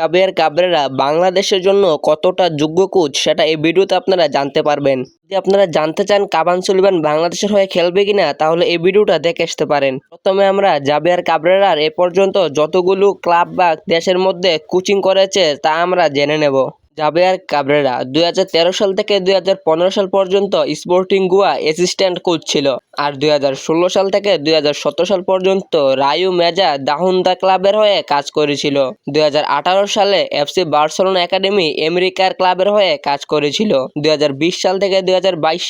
জাবিয়ার Cabrera বাংলাদেশের জন্য কতটা যোগ্য কোচ সেটা এই ভিডিওতে আপনারা জানতে পারবেন। যদি আপনারা জানতে চান কাবান সুলিবান বাংলাদেশের হয়ে খেলবে কিনা, তাহলে এই ভিডিওটা দেখে আসতে পারেন। প্রথমে আমরা জাবিয়ার কাবরেরার এ পর্যন্ত যতগুলো ক্লাব বা দেশের মধ্যে কোচিং করেছে তা আমরা জেনে নেব। জাবিয়ার কাবরেরা দুই সাল থেকে দুই হাজার পনেরো সাল পর্যন্ত স্পোর্টিং গোয়া অ্যাসিস্ট্যান্ট কোচ ছিল। আর দুই হাজার ষোলো সাল থেকে দুই হাজার সতেরো সাল পর্যন্ত রায়ু মেজা দাহুন্দা ক্লাবের হয়ে কাজ করেছিল। দুই সালে এফসি বার্সেলোনা একাডেমি আমেরিকার ক্লাবের হয়ে কাজ করেছিল। দুই সাল থেকে দুই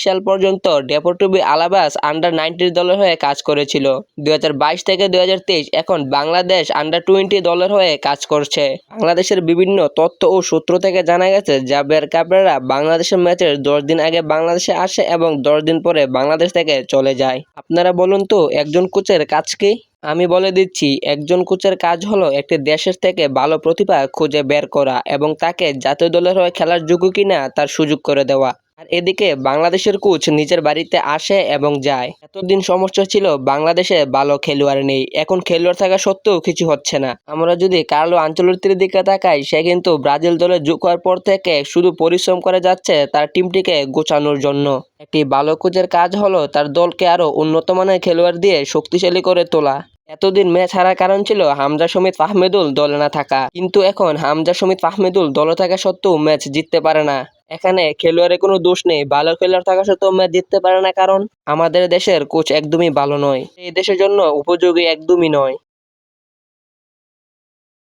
সাল পর্যন্ত ডেপোটুবি আলাবাস আন্ডার নাইনটিন দলের হয়ে কাজ করেছিল। দুই হাজার বাইশ থেকে দুই হাজার তেইশ এখন বাংলাদেশ আন্ডার টোয়েন্টি দলের হয়ে কাজ করছে। বাংলাদেশের বিভিন্ন তথ্য ও সূত্র থেকে জানা গেছে জাবের কাপড়েরা বাংলাদেশের ম্যাচের দশ দিন আগে বাংলাদেশে আসে এবং দশ দিন পরে বাংলাদেশ থেকে চলে যায়। আপনারা বলুন তো, একজন কোচের কাজ কি? আমি বলে দিচ্ছি, একজন কোচের কাজ হলো একটি দেশের থেকে ভালো প্রতিভা খুঁজে বের করা এবং তাকে জাতীয় দলের হয়ে খেলার যোগ্য কিনা তার সুযোগ করে দেওয়া। এদিকে বাংলাদেশের কোচ নিজের বাড়িতে আসে এবং যায়। এতদিন সমস্যা ছিল, বাংলাদেশে ভালো খেলোয়াড় নেই। এখন খেলোয়াড় থাকা সত্ত্বেও কিছু হচ্ছে না। আমরা যদি কার্লো আঞ্চলতির দিকে তাকাই, সে কিন্তু ব্রাজিল দলে যোগ হওয়ার পর থেকে শুধু পরিশ্রম করে যাচ্ছে তার টিমটিকে গোছানোর জন্য। একটি ভালো কোচের কাজ হলো তার দলকে আরও উন্নত মানের খেলোয়াড় দিয়ে শক্তিশালী করে তোলা। এতদিন ম্যাচ হারার কারণ ছিল হামজা সমিত ফাহমেদুল দলে না থাকা। কিন্তু এখন হামজা সমিত ফাহমেদুল দলে থাকা সত্ত্বেও ম্যাচ জিততে পারে না। এখানে খেলোয়াড়ের কোনো দোষ নেই। ভালো খেলোয়াড় থাকা সত্ত্বেও ম্যাচ জিততে পারে না কারণ আমাদের দেশের কোচ একদমই ভালো নয়। এই দেশের জন্য উপযোগী একদমই নয়।